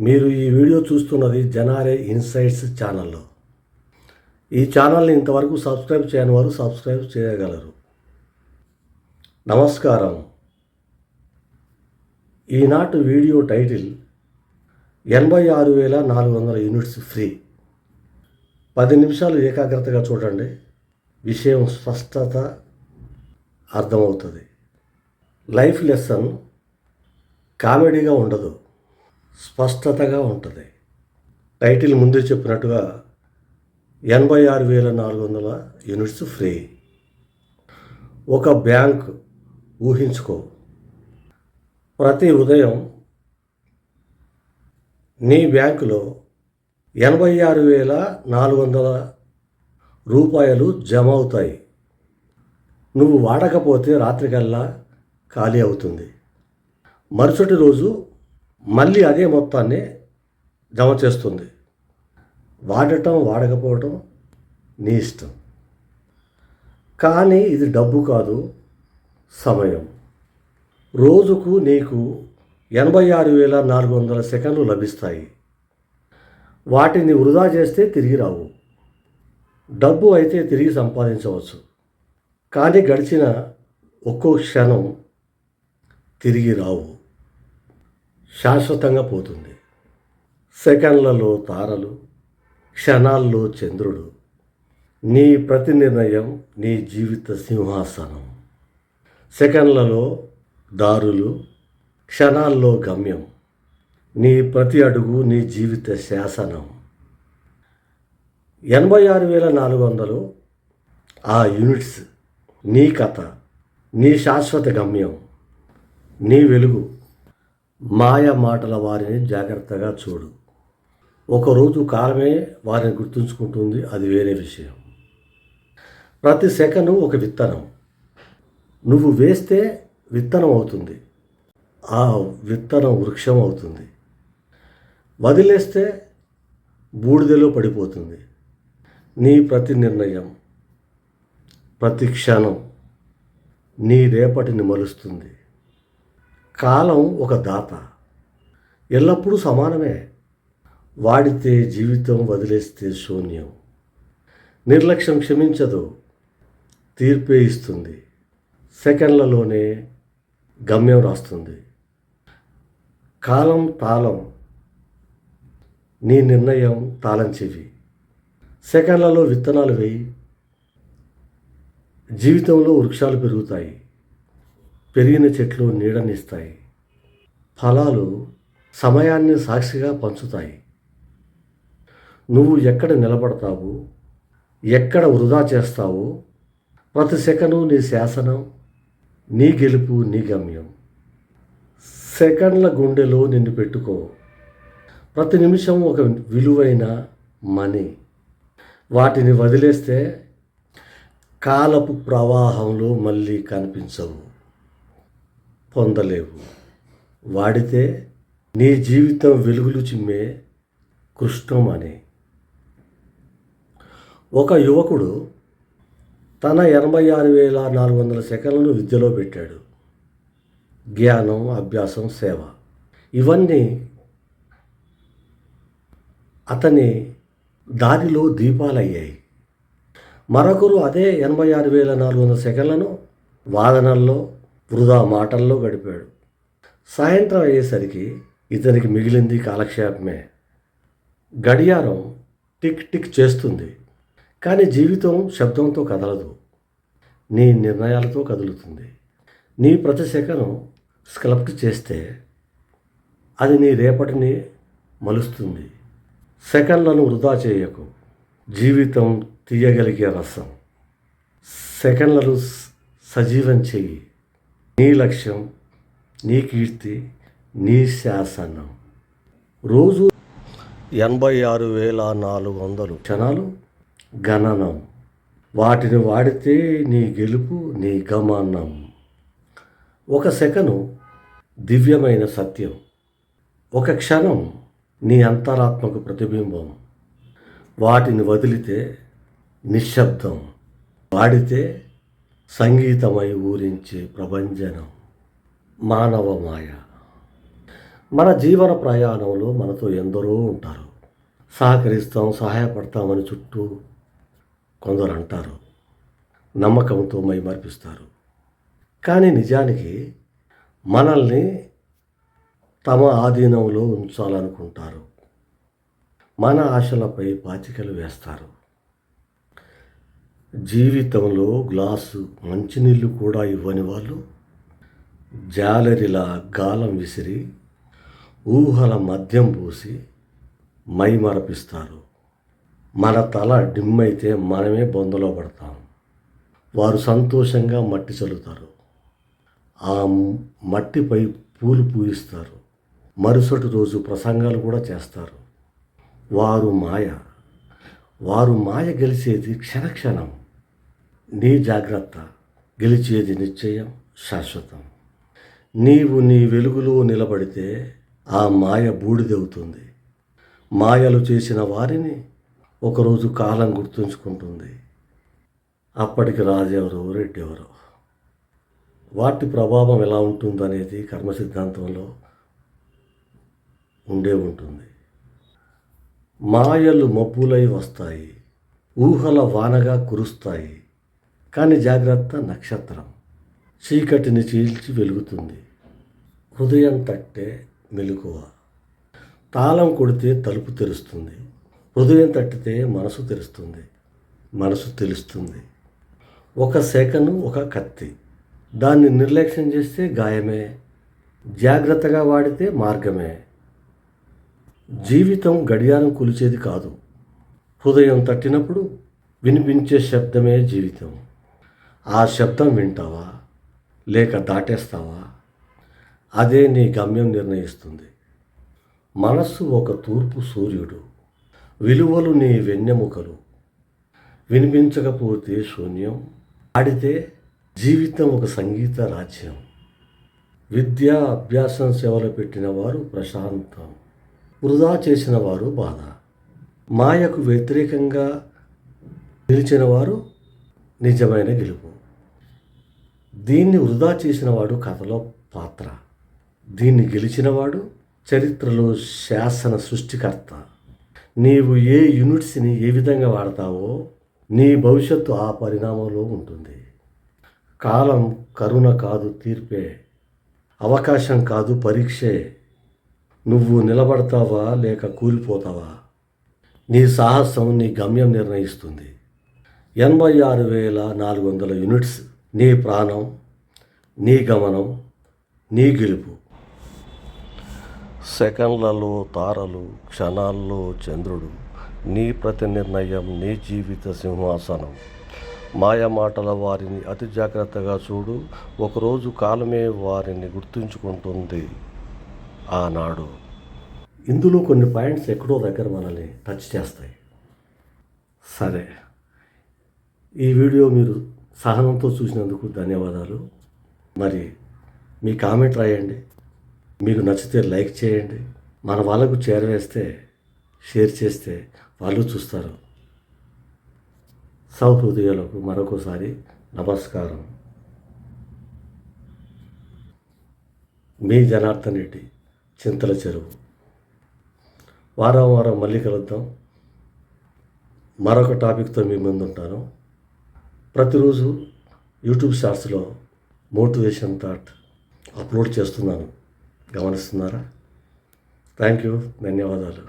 మీరు ఈ వీడియో చూస్తున్నది జనారే ఇన్సైట్స్ ఛానల్లో. ఈ ఛానల్ని ఇంతవరకు సబ్స్క్రైబ్ చేయని వారు సబ్స్క్రైబ్ చేయగలరు. నమస్కారం. ఈనాటి వీడియో టైటిల్ ఎనభై ఆరు వేల నాలుగు వందల యూనిట్స్ ఫ్రీ. పది నిమిషాలు ఏకాగ్రతగా చూడండి. విషయం స్పష్టత అర్థమవుతుంది. లైఫ్ లెసన్ కామెడీగా ఉండదు. స్పష్టతగా ఉంటుంది. టైటిల్ ముందే చెప్పినట్టుగా ఎనభై ఆరు వేల నాలుగు వందల యూనిట్స్ ఫ్రీ. ఒక బ్యాంక్ ఊహించుకో. ప్రతి ఉదయం నీ బ్యాంకులో ఎనభై ఆరు వేల నాలుగు వందల రూపాయలు జమ అవుతాయి. నువ్వు వాడకపోతే రాత్రికల్లా ఖాళీ అవుతుంది. మరుసటి రోజు మళ్ళీ అదే మొత్తాన్ని జమ చేస్తుంది. వాడటం వాడకపోవటం నీ ఇష్టం. కానీ ఇది డబ్బు కాదు సమయం. రోజుకు నీకు ఎనభై ఆరు వేల నాలుగు వందల సెకండ్లు లభిస్తాయి. వాటిని వృధా చేస్తే తిరిగి రావు. డబ్బు అయితే తిరిగి సంపాదించవచ్చు. కానీ గడిచిన ఒక్కో క్షణం తిరిగి రావు. శాశ్వతంగా పోతుంది. సెకండ్లలో తారలు క్షణాల్లో చంద్రుడు నీ ప్రతి నిర్ణయం నీ జీవిత సింహాసనం. సెకండ్లలో దారులు క్షణాల్లో గమ్యం నీ ప్రతి అడుగు నీ జీవిత శాసనం. ఎనభై ఆరు వేల నాలుగు వందలు ఆ యూనిట్స్ నీ కథ నీ శాశ్వత గమ్యం నీ వెలుగు. మాయ మాటల వారిని జాగ్రత్తగా చూడు. ఒకరోజు కాలమే వారిని గుర్తుంచుకుంటుంది. అది వేరే విషయం. ప్రతి సెకను ఒక విత్తనం. నువ్వు వేస్తే విత్తనం అవుతుంది. ఆ విత్తనం వృక్షం అవుతుంది. వదిలేస్తే బూడిదలో పడిపోతుంది. నీ ప్రతి నిర్ణయం ప్రతి క్షణం నీ రేపటిని మలుస్తుంది. కాలం ఒక దాత. ఎల్లప్పుడూ సమానమే. వాడితే జీవితం వదిలేస్తే శూన్యం. నిర్లక్ష్యం క్షమించదు. తీర్పే ఇస్తుంది. సెకండ్లలోనే గమ్యం రాస్తుంది. కాలం తాళం. నీ నిర్ణయం తాళం చెవి. సెకండ్లలో విత్తనాలు వేయి. జీవితంలో వృక్షాలు పెరుగుతాయి. పెరిగిన చెట్లు నీడనిస్తాయి. ఫలాలు సమయాన్ని సాక్షిగా పంచుతాయి. నువ్వు ఎక్కడ నిలబడతావు? ఎక్కడ వృధా చేస్తావు? ప్రతి సెకను నీ శాసనం నీ గెలుపు నీ గమ్యం. సెకండ్ల గుండెలో నిన్ను పెట్టుకో. ప్రతి నిమిషం ఒక విలువైన మనీ. వాటిని వదిలేస్తే కాలపు ప్రవాహంలో మళ్ళీ కనిపించవు. పొందలేవు. వాడితే నీ జీవితం వెలుగులు చిమ్మే కృష్ణం అని. ఒక యువకుడు తన ఎనభై ఆరు వేల నాలుగు వందల సెకండ్లను విద్యలో పెట్టాడు. జ్ఞానం అభ్యాసం సేవ ఇవన్నీ అతని దారిలో దీపాలయ్యాయి. మరొకరు అదే ఎనభై ఆరు వేల నాలుగు వందల సెకండ్లను వాదనల్లో వృధా మాటల్లో గడిపాడు. సాయంత్రం అయ్యేసరికి ఇతనికి మిగిలింది కాలక్షేపమే. గడియారం టిక్ టిక్ చేస్తుంది కానీ జీవితం శబ్దంతో కదలదు. నీ నిర్ణయాలతో కదులుతుంది. నీ ప్రతి సెకను స్క్లప్ట్ చేస్తే అది నీ రేపటిని మలుస్తుంది. సెకండ్లను వృధా చేయకు. జీవితం తీయగలిగే రసం. సెకండ్లను సజీవం చెయ్యి. నీ లక్ష్యం నీ కీర్తి నీ శాసనం. రోజు ఎనభై ఆరు వేల నాలుగు వందలు. క్షణాలు గణనం. వాటిని వాడితే నీ గెలుపు నీ గమనం. ఒక సెకను దివ్యమైన సత్యం. ఒక క్షణం నీ అంతరాత్మకు ప్రతిబింబం. వాటిని వదిలితే నిశ్శబ్దం. వాడితే సంగీతమై ఊరించే ప్రభంజనం మానవ మాయ మన జీవన ప్రయాణంలో మనతో ఎందరో ఉంటారు. సహకరిస్తాం సహాయపడతామని చుట్టూ కొందరు అంటారు నమ్మకంతో మైమర్పిస్తారు. కానీ నిజానికి మనల్ని తమ ఆధీనంలో ఉంచాలనుకుంటారు. మన ఆశలపై పాచికలు వేస్తారు. జీవితంలో గ్లాసు మంచినీళ్ళు కూడా ఇవ్వని వాళ్ళు జాలరిలా గాలం విసిరి ఊహల మద్యం పోసి మైమరపిస్తారు. మన తల డిమ్మైతే మనమే బొందలో పడతాం. వారు సంతోషంగా మట్టి చల్లుతారు. ఆ మట్టిపై పూలు పూయిస్తారు. మరుసటి రోజు ప్రసంగాలు కూడా చేస్తారు. వారు మాయ. వారు మాయ గెలిచేది క్షణక్షణం. నీ జాగ్రత్త గెలిచేది నిశ్చయం శాశ్వతం. నీవు నీ వెలుగులో నిలబడితే ఆ మాయ బూడిదవుతుంది. మాయలు చేసిన వారిని ఒకరోజు కాలం గుర్తుంచుకుంటుంది. అప్పటికి రాజెవరో రెడ్డెవరో? వాటి ప్రభావం ఎలా ఉంటుందనేది కర్మ సిద్ధాంతంలో ఉండే ఉంటుంది. మాయలు మబ్బులై వస్తాయి ఊహల వానగా కురుస్తాయి. కానీ జాగ్రత్త నక్షత్రం. చీకటిని చీల్చి వెలుగుతుంది. హృదయం తట్టే మెలకువ. తాళం కొడితే తలుపు తెరుస్తుంది. హృదయం తట్టితే మనసు తెరుస్తుంది. మనసు తెలుస్తుంది. ఒక సెకను ఒక కత్తి. దాన్ని నిర్లక్ష్యం చేస్తే గాయమే. జాగ్రత్తగా వాడితే మార్గమే. జీవితం గడియారం కొలిచేది కాదు. హృదయం తట్టినప్పుడు వినిపించే శబ్దమే జీవితం. ఆ శబ్దం వింటావా? లేక దాటేస్తావా? అదే నీ గమ్యం నిర్ణయిస్తుంది. మనస్సు ఒక తూర్పు సూర్యుడు. విలువలు నీ వెన్నెముకలు. వినిపించకపోతే శూన్యం. ఆడితే జీవితం ఒక సంగీత రాజ్యం. విద్య అభ్యాసం సేవలు పెట్టిన వారు ప్రశాంతం. వృధా చేసిన వారు బాధ. మాయకు వ్యతిరేకంగా నిలిచిన వారు నిజమైన గెలుపు. దీన్ని వృధా చేసినవాడు కథలో పాత్ర. దీన్ని గెలిచినవాడు చరిత్రలో శాసన సృష్టికర్త. నీవు ఏ యూనిట్స్ని ఏ విధంగా వాడతావో నీ భవిష్యత్తు ఆ పరిణామంలో ఉంటుంది. కాలం కరుణ కాదు తీర్పే అవకాశం కాదు పరీక్షే. నువ్వు నిలబడతావా లేక కూలిపోతావా? నీ సాహసం నీ గమ్యం నిర్ణయిస్తుంది. ఎనభై ఆరు వేల నాలుగు వందల యూనిట్స్ నీ ప్రాణం నీ గమనం నీ గెలుపు. సెకండ్లలో తారలు క్షణాల్లో చంద్రుడు నీ ప్రతి నిర్ణయం నీ జీవిత సింహాసనం. మాయ మాటల వారిని అతి జాగ్రత్తగా చూడు ఒకరోజు కాలమే వారిని గుర్తుంచుకుంటుంది ఆనాడు. ఇందులో కొన్ని పాయింట్స్ ఎక్కడో దగ్గర మనల్ని టచ్ చేస్తాయి. సరే. ఈ వీడియో మీరు సహనంతో చూసినందుకు ధన్యవాదాలు. మరి మీ కామెంట్ రాయండి. మీకు నచ్చితే లైక్ చేయండి. మన వాళ్ళకు చేరవేస్తే షేర్ చేస్తే వాళ్ళు చూస్తారు. సౌహృదయాలకు మరొకసారి నమస్కారం. మీ జనార్దన్ రెడ్డి చింతల చెరువు. వారం వారం మళ్ళీ కలుద్దాం. మరొక టాపిక్తో మీ ముందుంటాను. ఉంటాను ప్రతిరోజు యూట్యూబ్ షార్ట్స్లో మోటివేషన్ థాట్ అప్లోడ్ చేస్తున్నాను. గమనిస్తున్నారా? థ్యాంక్ యూ ధన్యవాదాలు.